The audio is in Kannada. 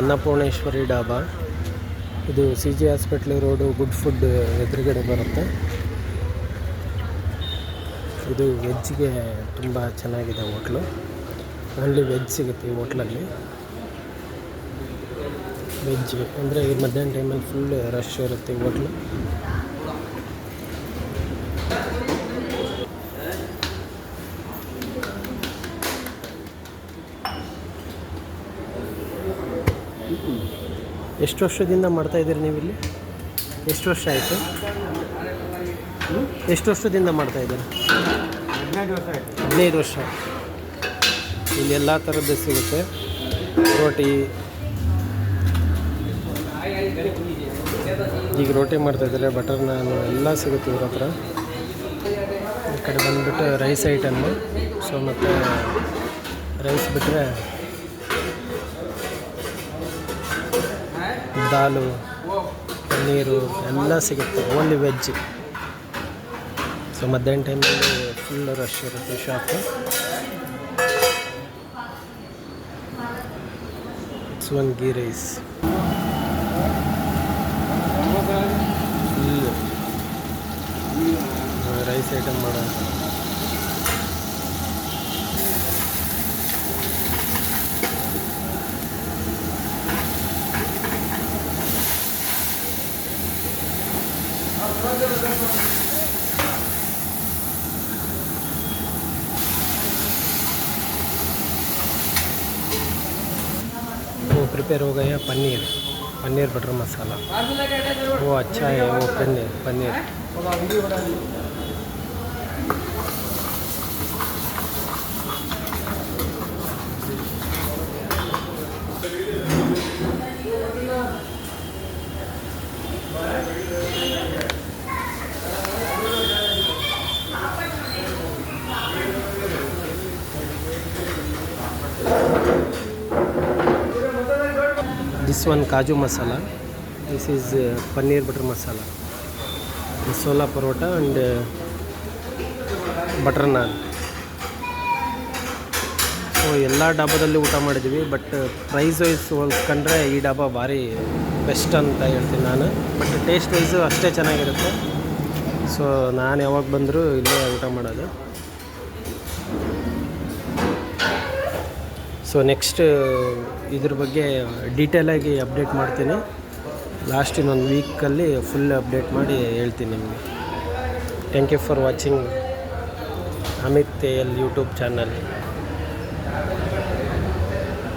ಅನ್ನಪೂರ್ಣೇಶ್ವರಿ ಡಾಬಾ. ಇದು C G hospital road good food ಎದುರುಗಡೆ ಬರುತ್ತೆ. ಇದು ವೆಜ್ಗೆ ತುಂಬ ಚೆನ್ನಾಗಿದೆ ಹೋಟ್ಲು. ಓನ್ಲಿ ವೆಜ್ ಸಿಗುತ್ತೆ ಈ ಹೋಟ್ಲಲ್ಲಿ. ವೆಜ್ ಅಂದರೆ ಈ ಮಧ್ಯಾಹ್ನ ಟೈಮಲ್ಲಿ ಫುಲ್ ರಶ್ ಇರುತ್ತೆ ಹೋಟ್ಲು. ಎಷ್ಟು ವರ್ಷದಿಂದ ಮಾಡ್ತಾ ಇದ್ದೀರಿ ನೀವು ಇಲ್ಲಿ ಎಷ್ಟು ವರ್ಷ ಆಯಿತು? ಎಷ್ಟು ವರ್ಷದಿಂದ ಮಾಡ್ತಾ ಇದ್ದೀರಿ? ಹದಿನೈದು ವರ್ಷ ಆಯ್ತು. ಹದಿನೈದು ವರ್ಷ. ಇಲ್ಲಿ ಎಲ್ಲ ಥರದ್ದು ಸಿಗುತ್ತೆ. ರೋಟಿ. ಈಗ ರೋಟಿ ಮಾಡ್ತಾ ಇದ್ದಾರೆ. ಬಟರ್ ನಾನ್ ಎಲ್ಲ ಸಿಗುತ್ತೆ ಇವ್ರ ಹತ್ರ. ಈ ಕಡೆ ಬಂದುಬಿಟ್ಟು ರೈಸ್ ಐಟಮ್ಮು ಸೊ ಮತ್ತು ರೈಸ್ ಬಿಟ್ಟರೆ ದಾಲು, ಪನ್ನೀರು ಎಲ್ಲ ಸಿಗುತ್ತೆ. ಓನ್ಲಿ ವೆಜ್ ಸೊ ಮಧ್ಯಾಹ್ನ ಟೈಮಲ್ಲಿ ಫುಲ್ ರಶ್ ಇರುತ್ತೆ ಶಾಪು ಒನ್ ಗೀ ರೈಸ್ ರೈಸ್ ಐಟಮ್ ಮಾಡೋ वो प्रिपेयर हो गए हैं पनीर पनीर बटर मसाला। वो अच्छा है, वो paneer paneer. This one kaju masala this is paneer butter masala ಸೋಲಾ paratha and butter naan so ಎಲ್ಲ ಡಾಬಾದಲ್ಲಿ ಊಟ ಮಾಡಿದ್ವಿ ಬಟ್ ಪ್ರೈಸ್ ವೈಸ್ ಹೋಲ್ಸ್ಕೊಂಡ್ರೆ ಈ ಡಾಬಾ ಭಾರಿ ಬೆಸ್ಟ್ ಅಂತ ಹೇಳ್ತೀನಿ ನಾನು. ಬಟ್ ಟೇಸ್ಟ್ ವೈಸು ಅಷ್ಟೇ ಚೆನ್ನಾಗಿರುತ್ತೆ. ಸೊ ನಾನು ಯಾವಾಗ ಬಂದರೂ ಇಲ್ಲೇ ಊಟ ಮಾಡೋದು. ಸೊ ನೆಕ್ಸ್ಟ್ ಇದ್ರ ಬಗ್ಗೆ ಡೀಟೇಲಾಗಿ ಅಪ್ಡೇಟ್ ಮಾಡ್ತೀನಿ. ಲಾಸ್ಟ್ ಇನ್ನೊಂದು ವೀಕಲ್ಲಿ ಫುಲ್ ಅಪ್ಡೇಟ್ ಮಾಡಿ ಹೇಳ್ತೀನಿ ನಿಮಗೆ. Thank you for watching Amit L YouTube channel